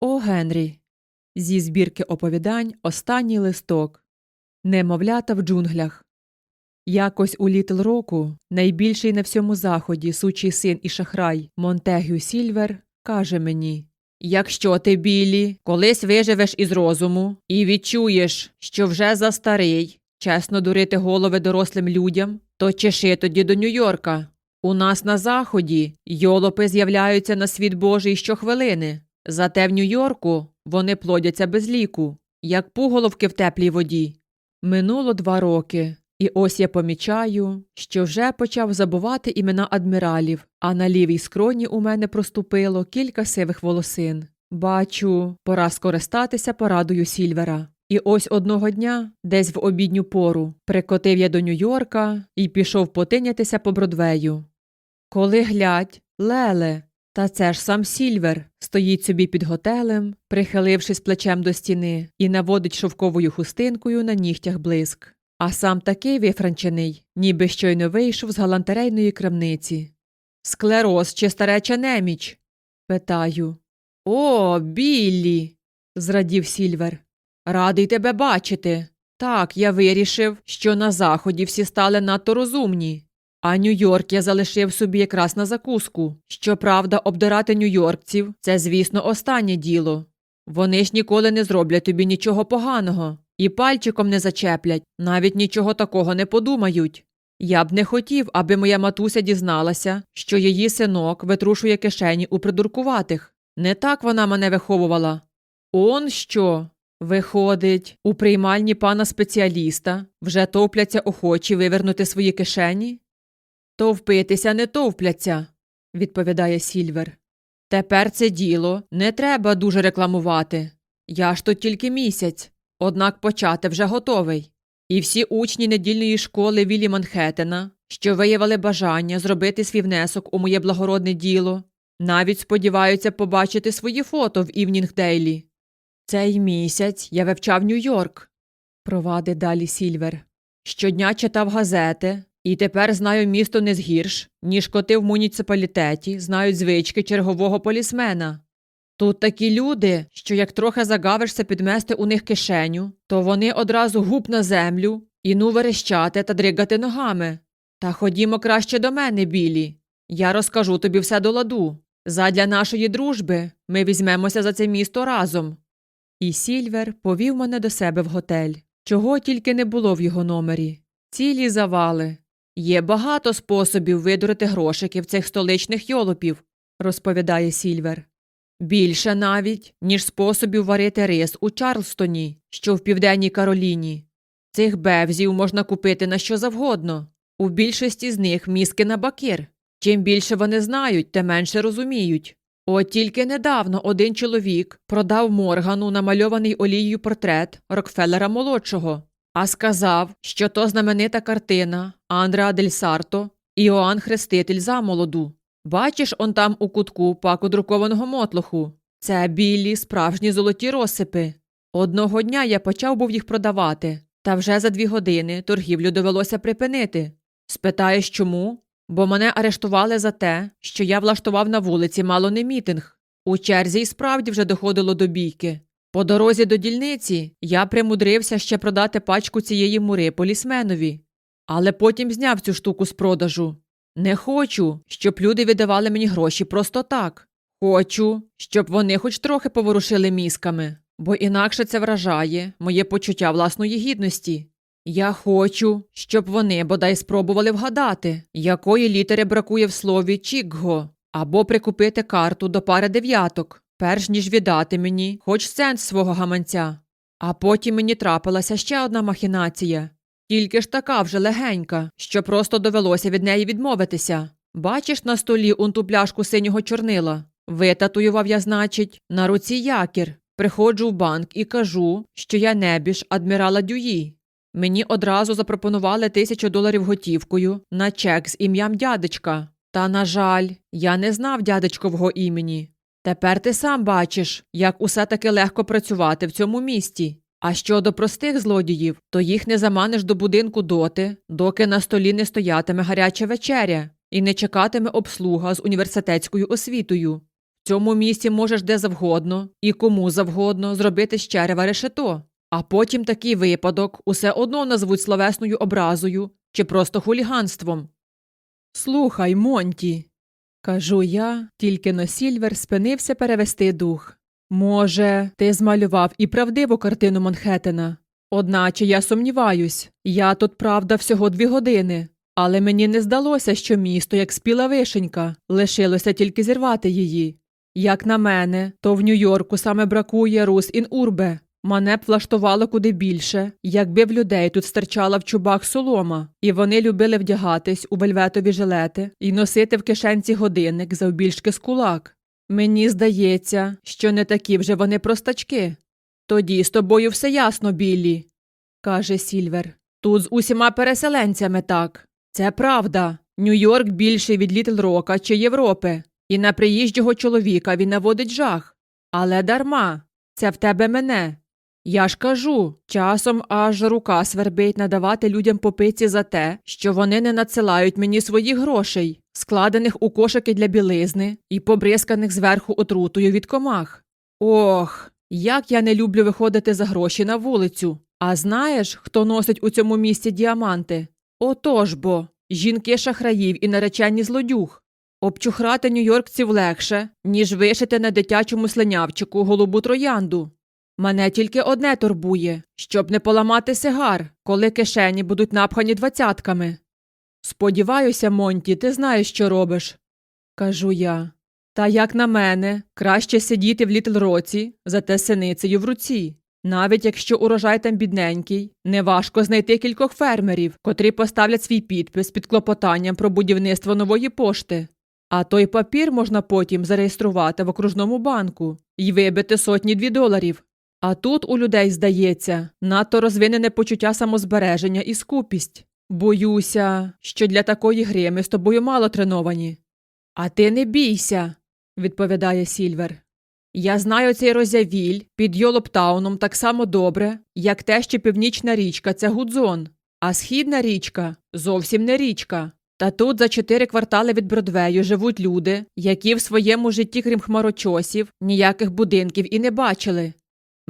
О Генрі. Зі збірки оповідань останній листок. Немовлята в джунглях. Якось у Літл Року найбільший на всьому заході сучий син і шахрай Монтегю Сільвер каже мені Якщо ти, Білі, колись виживеш із розуму і відчуєш, що вже застарий, чесно дурити голови дорослим людям, то чеши тоді до Нью-Йорка. У нас на заході йолопи з'являються на світ Божий щохвилини. Зате в Нью-Йорку вони плодяться без ліку, як пуголовки в теплій воді. Минуло два роки, і ось я помічаю, що вже почав забувати імена адміралів, а на лівій скроні у мене проступило кілька сивих волосин. Бачу, пора скористатися порадою Сільвера. І ось одного дня, десь в обідню пору, прикотив я до Нью-Йорка і пішов потинятися по Бродвею. Коли глядь, леле, та це ж сам Сільвер стоїть собі під готелем, прихилившись плечем до стіни, і наводить шовковою хустинкою на нігтях блиск. А сам такий вифранчений, ніби щойно вийшов з галантерейної крамниці. Склероз чи стареча неміч? питаю. О, Біллі. зрадів Сільвер. Радий тебе бачити. Так, я вирішив, що на заході всі стали надто розумні. А Нью-Йорк я залишив собі якраз на закуску. Щоправда, обдирати нью-йоркців – це, звісно, останнє діло. Вони ж ніколи не зроблять тобі нічого поганого і пальчиком не зачеплять, навіть нічого такого не подумають. Я б не хотів, аби моя матуся дізналася, що її синок витрушує кишені у придуркуватих. Не так вона мене виховувала. Он що? Виходить, у приймальні пана спеціаліста вже товпляться охочі вивернути свої кишені? Товпитися не товпляться, відповідає Сільвер. Тепер це діло не треба дуже рекламувати. Я ж тут тільки місяць, однак почати вже готовий. І всі учні недільної школи Віллі Манхеттена, що виявили бажання зробити свій внесок у моє благородне діло, навіть сподіваються побачити свої фото в Івнінгдейлі. Цей місяць я вивчав Нью-Йорк, провадить далі Сільвер. Щодня читав газети, і тепер знаю місто не згірш, ніж коти в муніципалітеті знають звички чергового полісмена. Тут такі люди, що як трохи загавишся підмести у них кишеню, то вони одразу гуп на землю і ну верещати та дригати ногами. Та ходімо краще до мене, білі. Я розкажу тобі все до ладу. Задля нашої дружби ми візьмемося за це місто разом. І Сільвер повів мене до себе в готель, чого тільки не було в його номері. Цілі завали. Є багато способів видурити грошики в цих столичних йолопів, розповідає Сільвер. Більше навіть, ніж способів варити рис у Чарлстоні, що в Південній Кароліні. Цих бевзів можна купити на що завгодно. У більшості з них мізки на бакир. Чим більше вони знають, тим менше розуміють. От тільки недавно один чоловік продав Моргану намальований олією портрет Рокфеллера молодшого, а сказав, що то знаменита картина Андреа дель Сарто Іоанн Хреститель замолоду. Бачиш он там у кутку паку друкованого мотлоху. Це білі, справжні золоті розсипи. Одного дня я почав був їх продавати, та вже за дві години торгівлю довелося припинити. Спитаєш чому? Бо мене арештували за те, що я влаштував на вулиці мало не мітинг. У черзі й справді вже доходило до бійки. По дорозі до дільниці я примудрився ще продати пачку цієї мури полісменові, але потім зняв цю штуку з продажу. Не хочу, щоб люди віддавали мені гроші просто так. Хочу, щоб вони хоч трохи поворушили мізками, бо інакше це вражає моє почуття власної гідності. Я хочу, щоб вони бодай спробували вгадати, якої літери бракує в слові Чікго, або прикупити карту до пари дев'яток, перш ніж віддати мені хоч сенс свого гаманця. А потім мені трапилася ще одна махінація. Тільки ж така вже легенька, що просто довелося від неї відмовитися. Бачиш на столі он ту пляшку синього чорнила? Витатуював я, значить, на руці якір. Приходжу в банк і кажу, що я небіж адмірала Дюї. Мені одразу запропонували тисячу доларів готівкою на чек з ім'ям дядечка. Та, на жаль, я не знав дядечкового імені. Тепер ти сам бачиш, як усе таки легко працювати в цьому місті. А щодо простих злодіїв, то їх не заманиш до будинку доти, доки на столі не стоятиме гаряча вечеря і не чекатиме обслуга з університетською освітою. В цьому місці можеш де завгодно і кому завгодно зробити з черева решето. А потім такий випадок усе одно назвуть словесною образою чи просто хуліганством. Слухай, Монті, кажу я, тільки но Сільвер спинився перевести дух. Може, ти змалював і правдиву картину Манхеттена? Одначе я сумніваюсь, я тут правда всього дві години, але мені не здалося, що місто, як спіла вишенька, лишилося тільки зірвати її. Як на мене, то в Нью-Йорку саме бракує рус ін урбе. Мене б влаштувало куди більше, якби в людей тут стирчала в чубах солома, і вони любили вдягатись у вельветові жилети і носити в кишенці годинник завбільшки з кулак. Мені здається, що не такі вже вони простачки. Тоді з тобою все ясно, Біллі, каже Сільвер. Тут з усіма переселенцями так. Це правда. Нью-Йорк більший від Літл Рока чи Європи, і на приїжджого чоловіка він наводить жах. Але дарма, це в тебе мене. Я ж кажу, часом аж рука свербить надавати людям попиці за те, що вони не надсилають мені своїх грошей, складених у кошики для білизни і побризканих зверху отрутою від комах. Ох, як я не люблю виходити за гроші на вулицю. А знаєш, хто носить у цьому місці діаманти? Отож бо, жінки шахраїв і наречені злодюг. Обчухрати нью-йоркців легше, ніж вишити на дитячому слинявчику голубу троянду. Мене тільки одне турбує, щоб не поламати сигар, коли кишені будуть напхані двадцятками. Сподіваюся, Монті, ти знаєш, що робиш, кажу я. Та як на мене, краще сидіти в Літл Році, зате синицею в руці. Навіть якщо урожай там бідненький, неважко знайти кількох фермерів, котрі поставлять свій підпис під клопотанням про будівництво нової пошти. А той папір можна потім зареєструвати в окружному банку і вибити сотні дві доларів. А тут у людей, здається, надто розвинене почуття самозбереження і скупість. Боюся, що для такої гри ми з тобою мало треновані. А ти не бійся, відповідає Сільвер. Я знаю цей розявіль під Йолоптауном так само добре, як те, що північна річка це Гудзон, а східна річка зовсім не річка. Та тут за чотири квартали від Бродвею живуть люди, які в своєму житті, крім хмарочосів, ніяких будинків і не бачили.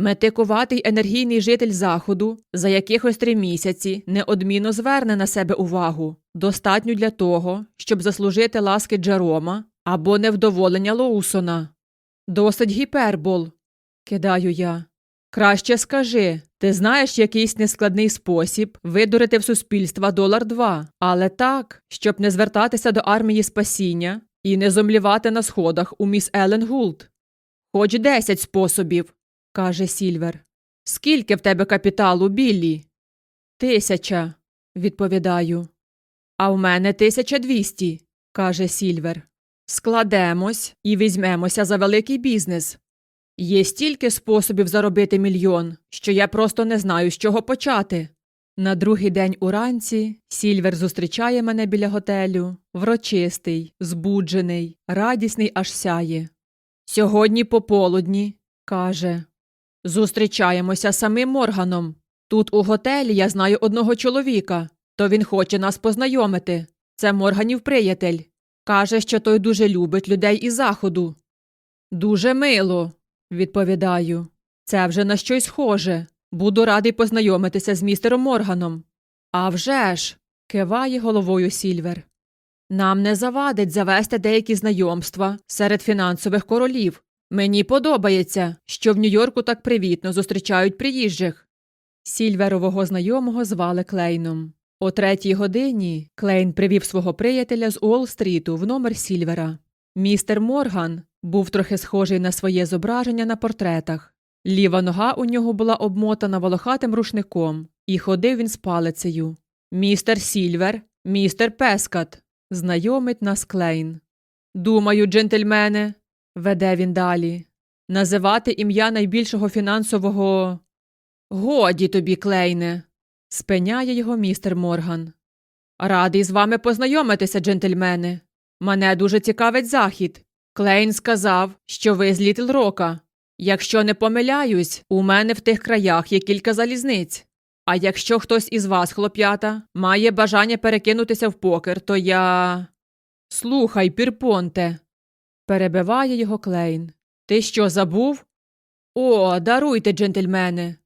Метикуватий енергійний житель заходу за якихось три місяці неодмінно зверне на себе увагу, достатньо для того, щоб заслужити ласки Джерома або невдоволення Лоусона. Досить гіпербол, кидаю я. Краще скажи, ти знаєш якийсь нескладний спосіб видурити в суспільства долар два, але так, щоб не звертатися до армії спасіння і не зомлівати на сходах у міс Елен Гулт. Хоч десять способів, каже Сільвер. Скільки в тебе капіталу, Біллі? Тисяча, відповідаю. А в мене тисяча двісті, каже Сільвер. Складемось і візьмемося за великий бізнес. Є стільки способів заробити мільйон, що я просто не знаю, з чого почати. На другий день уранці Сільвер зустрічає мене біля готелю, врочистий, збуджений, радісний аж сяє. Сьогодні пополудні, каже, зустрічаємося самим Морганом. Тут у готелі я знаю одного чоловіка, то він хоче нас познайомити. Це Морганів приятель. Каже, що той дуже любить людей із заходу. Дуже мило, відповідаю. Це вже на щось схоже. Буду радий познайомитися з містером Морганом. «А вже ж!» – киває головою Сільвер. Нам не завадить завести деякі знайомства серед фінансових королів. Мені подобається, що в Нью-Йорку так привітно зустрічають приїжджих. Сільверового знайомого звали Клейном. О третій годині Клейн привів свого приятеля з Уолл-стріту в номер Сільвера. Містер Морган був трохи схожий на своє зображення на портретах. Ліва нога у нього була обмотана волохатим рушником, і ходив він з палицею. Містер Сільвер, містер Пескат, знайомить нас Клейн. Думаю, джентльмене, веде він далі, називати ім'я найбільшого фінансового. Годі тобі, Клейне, спиняє його містер Морган. Радий з вами познайомитися, джентльмени. Мене дуже цікавить захід. Клейн сказав, що ви з Літл Рока. Якщо не помиляюсь, у мене в тих краях є кілька залізниць. А якщо хтось із вас, хлоп'ята, має бажання перекинутися в покер, то я. Слухай, Пірпонте, Перебиває його Клейн. Ти що, забув? О, даруйте, джентльмени.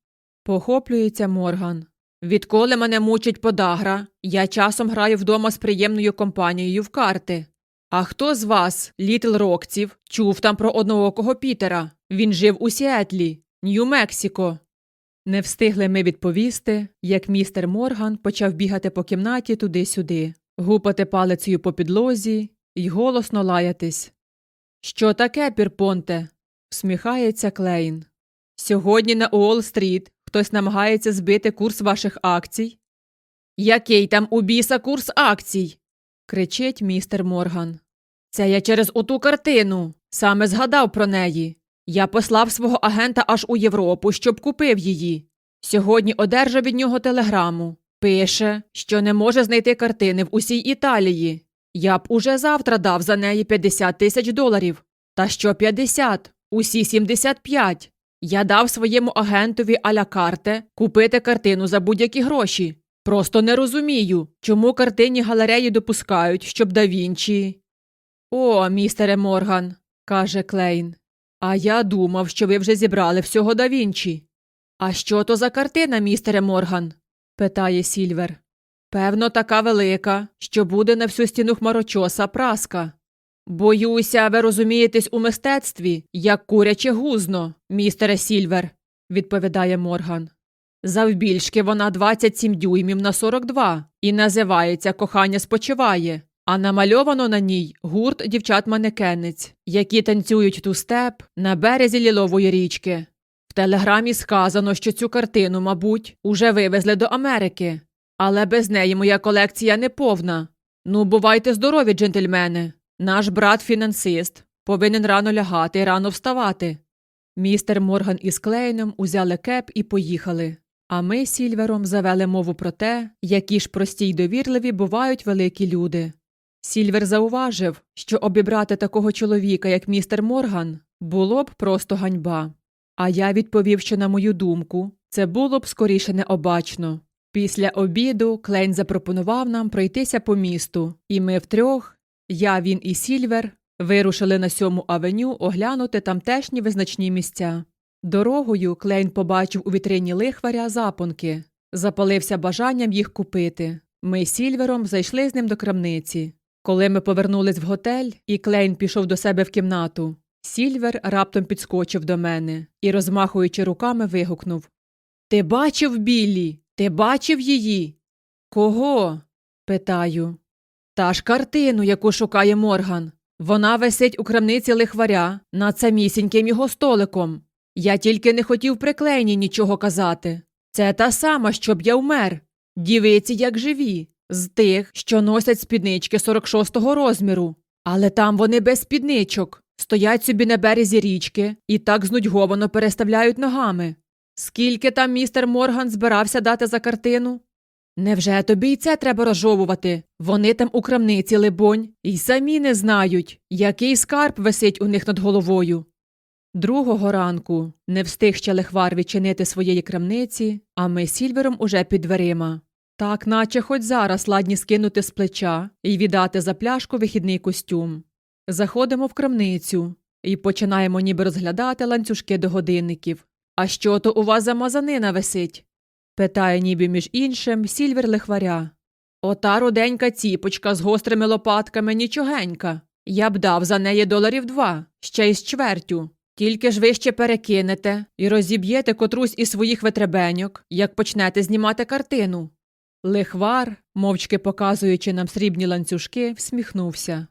Похоплюється Морган. Відколи мене мучить подагра, я часом граю вдома з приємною компанією в карти. А хто з вас, літл рокців, чув там про одноокого Пітера? Він жив у Сіетлі, Нью-Мексико. Не встигли ми відповісти, як містер Морган почав бігати по кімнаті туди-сюди, гупати палицею по підлозі й голосно лаятись. Що таке, Пірпонте? всміхається Клейн. Сьогодні на Уолл-стріт хтось намагається збити курс ваших акцій. Який там у біса курс акцій? кричить містер Морган. Це я через оту картину. Саме згадав про неї. Я послав свого агента аж у Європу, щоб купив її. Сьогодні одержав від нього телеграму. Пише, що не може знайти картини в усій Італії. Я б уже завтра дав за неї 50 тисяч доларів. Та що 50? Усі 75. Я дав своєму агентові аля карте купити картину за будь-які гроші. Просто не розумію, чому картинні галереї допускають, щоб да Вінчі. О, містере Морган, каже Клейн. А я думав, що ви вже зібрали всього да Вінчі. А що то за картина, містере Морган? питає Сільвер. Певно, така велика, що буде на всю стіну хмарочоса праска. Боюся, ви розумієтесь у мистецтві, як куряче гузно, містере Сільвер, відповідає Морган. Завбільшки вона 27 дюймів на 42 і називається Кохання спочиває, а намальовано на ній гурт дівчат-манекенниць, які танцюють ту степ на березі лілової річки. В телеграмі сказано, що цю картину, мабуть, уже вивезли до Америки, але без неї моя колекція не повна. Ну, бувайте здорові, джентльмени. Наш брат фінансист повинен рано лягати і рано вставати. Містер Морган із Клейном узяли кеп і поїхали. А ми з Сільвером завели мову про те, які ж прості й довірливі бувають великі люди. Сільвер зауважив, що обібрати такого чоловіка, як містер Морган, було б просто ганьба. А я відповів, що, на мою думку, це було б скоріше необачно. Після обіду Клейн запропонував нам пройтися по місту, і ми втрьох, я, він і Сільвер, вирушили на сьому авеню оглянути тамтешні визначні місця. Дорогою Клейн побачив у вітрині лихваря запонки, запалився бажанням їх купити. Ми з Сільвером зайшли з ним до крамниці. Коли ми повернулись в готель, і Клейн пішов до себе в кімнату, Сільвер раптом підскочив до мене і, розмахуючи руками, вигукнув Ти бачив Біллі? Ти бачив її? Кого? питаю. Та ж картину, яку шукає Морган. Вона висить у крамниці лихваря над самісіньким його столиком. Я тільки не хотів приклейні нічого казати. Це та сама, щоб я вмер. Дівиці, як живі, з тих, що носять спіднички 46-го розміру. Але там вони без спідничок, стоять собі на березі річки і так знудьговано переставляють ногами. Скільки там містер Морган збирався дати за картину? Невже тобі й це треба розжовувати? Вони там у крамниці, либонь, і самі не знають, який скарб висить у них над головою. Другого ранку не встиг ще лихвар відчинити своєї крамниці, а ми з Сільвером уже під дверима. Так, наче хоч зараз ладні скинути з плеча і віддати за пляшку вихідний костюм. Заходимо в крамницю і починаємо ніби розглядати ланцюжки до годинників. А що то у вас за мазанина висить? питає ніби між іншим сільвер лихваря. Ота руденька ціпочка з гострими лопатками нічогенька. Я б дав за неї доларів два, ще й з чвертю. Тільки ж ви ще перекинете і розіб'єте котрусь із своїх витребеньок, як почнете знімати картину. Лихвар, мовчки показуючи нам срібні ланцюжки, всміхнувся.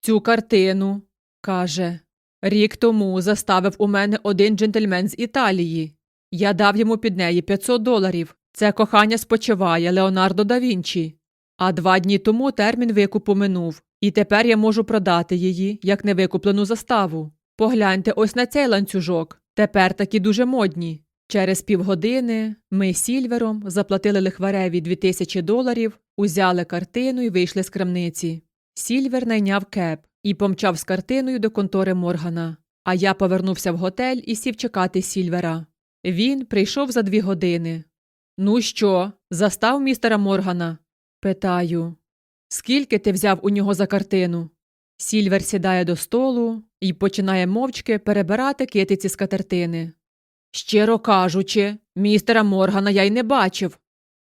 Цю картину, каже, рік тому заставив у мене один джентльмен з Італії. Я дав йому під неї 500 доларів. Це кохання спочиває Леонардо да Вінчі. А два дні тому термін викупу минув, і тепер я можу продати її, як невикуплену заставу. Погляньте ось на цей ланцюжок. Тепер такі дуже модні. Через півгодини ми з Сільвером заплатили лихвареві 2000 доларів, узяли картину і вийшли з крамниці. Сільвер найняв кеп і помчав з картиною до контори Моргана. А я повернувся в готель і сів чекати Сільвера. Він прийшов за дві години. Ну що, застав містера Моргана? питаю. Скільки ти взяв у нього за картину? Сільвер сідає до столу і починає мовчки перебирати китиці з катертини. Щиро кажучи, містера Моргана я й не бачив,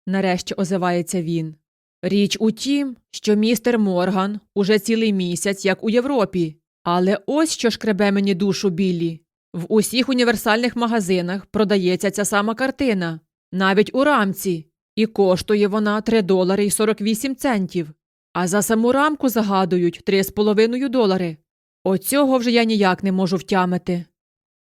нарешті озивається він. Річ у тім, що містер Морган уже цілий місяць, як у Європі. Але ось що шкребе мені душу Біллі. В усіх універсальних магазинах продається ця сама картина, навіть у рамці, і коштує вона 3 долари і 48 центів. А за саму рамку загадують 3,5 долари. Оцього вже я ніяк не можу втямити.